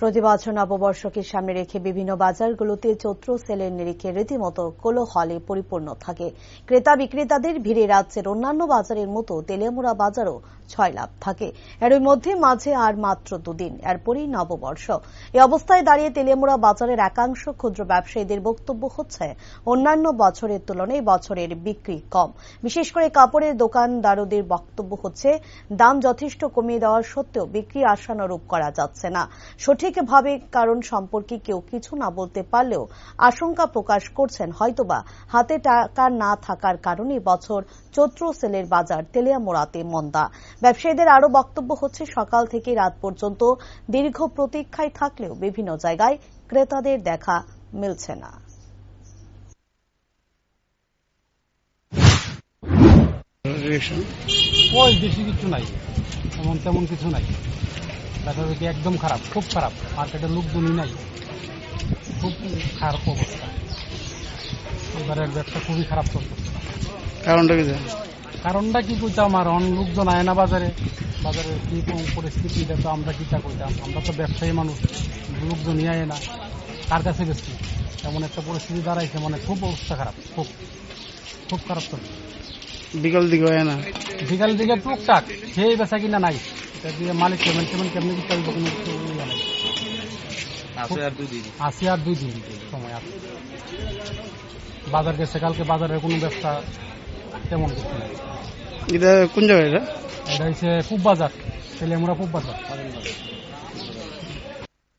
প্রতি বছর নববর্ষকে সামনে রেখে বিভিন্ন বাজারগুলোতে চৈত্র সেলের নিরিখে রীতিমতো কোলোহলে পরিপূর্ণ থাকে। ক্রেতা বিক্রেতাদের ভিড়ে রাজ্যের অন্যান্য বাজারের মতো তেলিয়ামুড়া বাজারও ছয় লাভ থাকে। এর মধ্যে মাঝে আর মাত্র দুদিন এরপরই নববর্ষ। এই অবস্থায় দাঁড়িয়ে তেলিয়ামুড়া বাজারের একাংশ ক্ষুদ্র ব্যবসায়ীদের বক্তব্য হচ্ছে, অন্যান্য বছরের তুলনায় বছরের বিক্রি কম। বিশেষ করে কাপড়ের দোকানদারদের বক্তব্য হচ্ছে, দাম যথেষ্ট কমিয়ে দেওয়ার সত্ত্বেও বিক্রি আশানুরূপ করা যাচ্ছে না। সঠিকভাবে কারণ সম্পর্কে কেউ কিছু না বলতে পারলেও আশঙ্কা প্রকাশ করছেন হয়তোবা হাতে টাকা না থাকার কারণে বছর চৈত্র সেলের বাজার তেলিয়ামোড়াতে মন্দা। ব্যবসায়ীদের আরও বক্তব্য হচ্ছে, সকাল থেকে রাত পর্যন্ত দীর্ঘ প্রতীক্ষায় থাকলেও বিভিন্ন জায়গায় ক্রেতাদের দেখা মিলছে না। বেশি কিছু নাই এমন তেমন কিছু নাই। দেখি একদম খারাপ খুব খারাপ। মার্কেটে লোক লোকজনই নাই। খুব খারাপ অবস্থা। এবারের ব্যবসা খুবই খারাপ চলতেছে কারণটা কি? কারণটা কি কইতাম আর অন লোকজন আয় না বাজারে। বাজারে কি পরিস্থিতি এটা তো আমরা কিটা কইতাম? আমরা তো ব্যবসায়ী মানুষ লোকজনই আয় না। কার কাছে বেশি এমন একটা পরিস্থিতি দাঁড়াইছে মানে খুব অবস্থা খারাপ খুব। খুব খারাপ চলছে। বিকাল দিকে হয় না? বিকাল দিকে টুকটাক সেই বেচা কিনা নাই। এটা দিয়ে মালিক পেমেন্ট পেমেন্ট কেমনি দিতে হবে কোনো কিছু ইয়ে নাই আর দুই দিন। আসি আর দুই দিন সময় আছে। বাজার গেছে কালকে বাজারের কোনো ব্যবসা তেমন কিছু নাই। এটা কোন জায়গায় এটা? এটা হচ্ছে পূব বাজার তেলিয়ামুড়া পূব বাজার